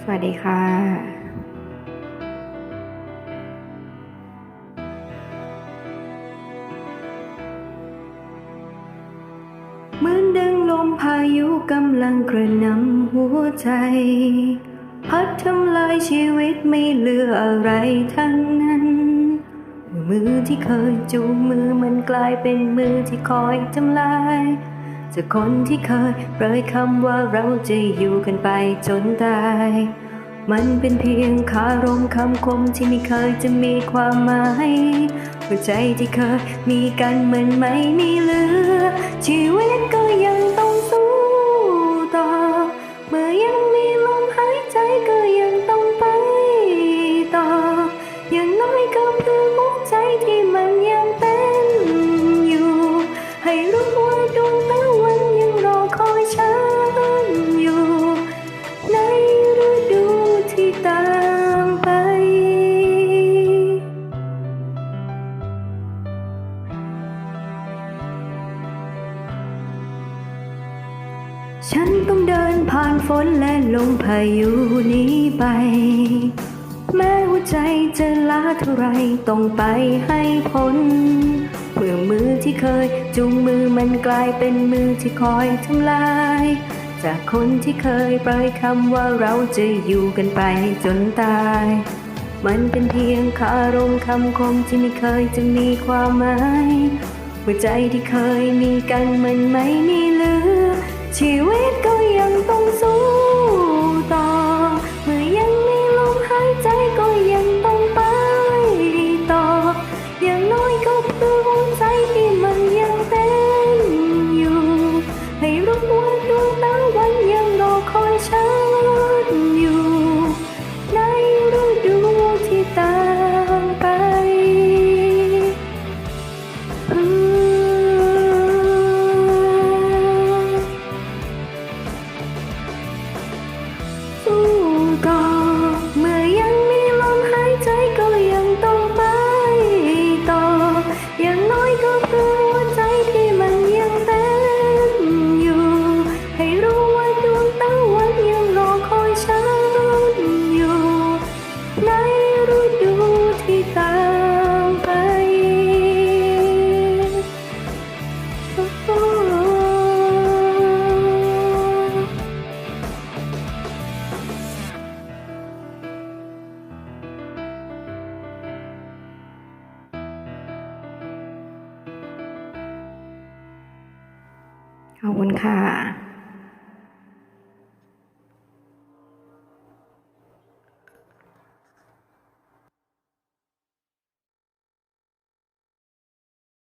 สวัสดีค่ะเหมือนดังลมพายุกำลังกระหนำหัวใจ พัดทำลายชีวิตไม่เหลืออะไรทั้งนั้น มือที่เคยจูงมือมันกลายเป็นมือที่คอยทำลาย จากคนที่เคยเปรยคำว่าเราจะอยู่กันไปจนตาย มันเป็นเพียงคารมคำคมที่ไม่เคยจะมีความหมายหัวใจที่เคยมีกันมันไม่มีเหลือชีวิต ฉันต้องเดินผ่านฝนและลมพายุนี้ไป แม้หัวใจจะล้าเท่าไรต้องไปให้พ้นเพื่อมือที่เคยจูงมือมันกลายเป็นมือที่คอยทำลาย จากคนที่เคยปล่อยคำว่าเราจะอยู่กันไปจนตาย มันเป็นเพียงคารมคำคมที่ไม่เคยจะมีความหมายหัวใจที่เคยมีกันมันไม่มีเหลือ ชีวิตก็ยังต้องสู้ต่อ เมื่อยังมีลมหายใจก็ยังต้องไปต่อ อย่างน้อยก็เพื่อหัวใจที่มันยังเต้นอยู่ ให้รู้ว่าดวงตะวันยังรอคอยฉัน ขอบคุณค่ะ